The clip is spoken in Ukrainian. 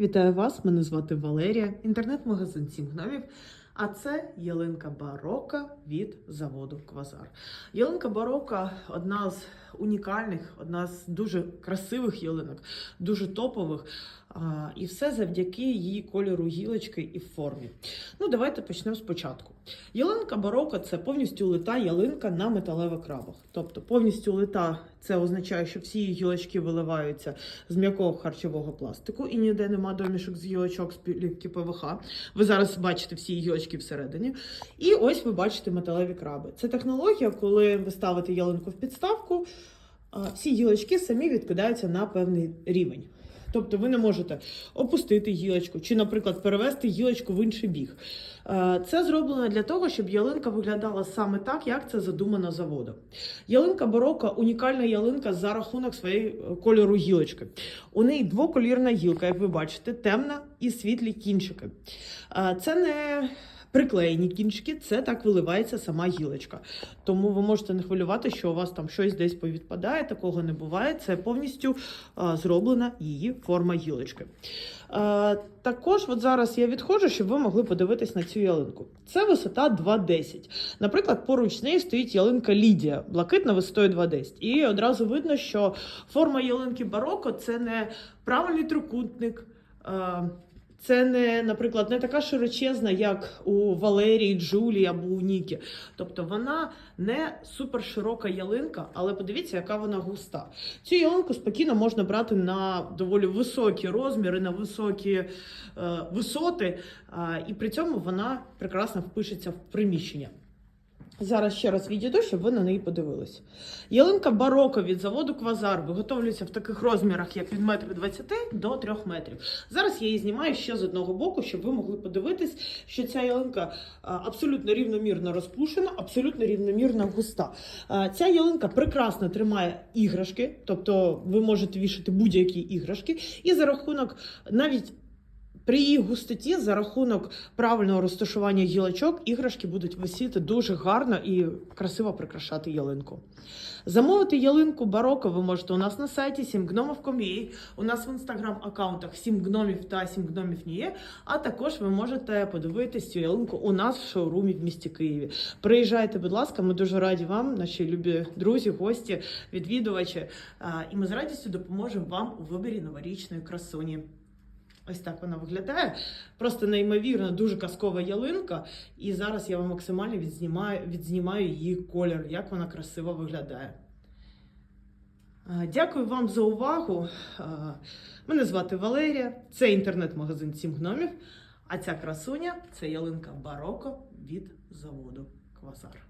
Вітаю вас! Мене звати Валерія, інтернет-магазин Сім гномів. А це ялинка барока від заводу Квазар. Ялинка барока одна з унікальних, одна з дуже красивих ялинок, дуже топових. І все завдяки її кольору гілочки і формі. Ну, давайте почнемо спочатку. Ялинка барока це повністю лита ялинка на металевих крабах. Тобто повністю лита це означає, що всі її гілочки виливаються з м'якого харчового пластику і ніде нема домішок з гілочок з плівки ПВХ. Ви зараз бачите всі гілочки всередині. І ось ви бачите металеві краби. Це технологія, коли ви ставите ялинку в підставку, всі гілочки самі відкидаються на певний рівень. Тобто ви не можете опустити гілочку чи, наприклад, перевести гілочку в інший біг. Е, Це зроблено для того, щоб ялинка виглядала саме так, як це задумано заводом. Ялинка барока унікальна ялинка за рахунок своєї е, кольору гілочки. У неї двоколірна гілка, як ви бачите, темна і світлі кінчики. Е, Це не приклеєні кінчики, це так виливається сама гілочка. Тому ви можете не хвилювати, що у вас там щось десь повідпадає, такого не буває. Це повністю е, зроблена її форма гілочки. Е, також от зараз я відходжу, щоб ви могли подивитись на цю ялинку. Це висота 2,10. Наприклад, поруч з нею стоїть ялинка Лідія, блакитна висотою 2,10. І одразу видно, що форма ялинки бароко це не правильний трикутник. е, це не, наприклад, не така широчезна, як у Валерії, Джулі або у Нікі. Тобто вона не суперширока ялинка, але подивіться, яка вона густа. Цю ялинку спокійно можна брати на доволі високі розміри, на високі е, висоти, е, і при цьому вона прекрасно впишеться в приміщення. Зараз ще раз відійду, щоб ви на неї подивились. Ялинка бароко від заводу Квазар виготовлюється в таких розмірах, як від 1,20 м до 3 метрів. Зараз я її знімаю ще з одного боку, щоб ви могли подивитись, що ця ялинка абсолютно рівномірно розпушена, абсолютно рівномірно густа. Ця ялинка прекрасно тримає іграшки, тобто ви можете вішати будь-які іграшки, і за рахунок навіть. При її густоті за рахунок правильного розташування гілочок іграшки будуть висіти дуже гарно і красиво прикрашати ялинку. Замовити ялинку бароко ви можете у нас на сайті 7gnomov.com.ua, у нас в інстаграм-аккаунтах 7 гномів та 7 гномів ніє, а також ви можете подивитись цю ялинку у нас в шоурумі в місті Києві. Приїжджайте, будь ласка, ми дуже раді вам, наші любі друзі, гості, відвідувачі. І ми з радістю допоможемо вам у виборі новорічної красуні. Ось так вона виглядає. Просто неймовірно, дуже казкова ялинка. І зараз я вам максимально відзнімаю, відзнімаю її колір, як вона красиво виглядає. Дякую вам за увагу. Мене звати Валерія, це інтернет-магазин Сім гномів. А ця красуня це ялинка бароко від заводу Квазар.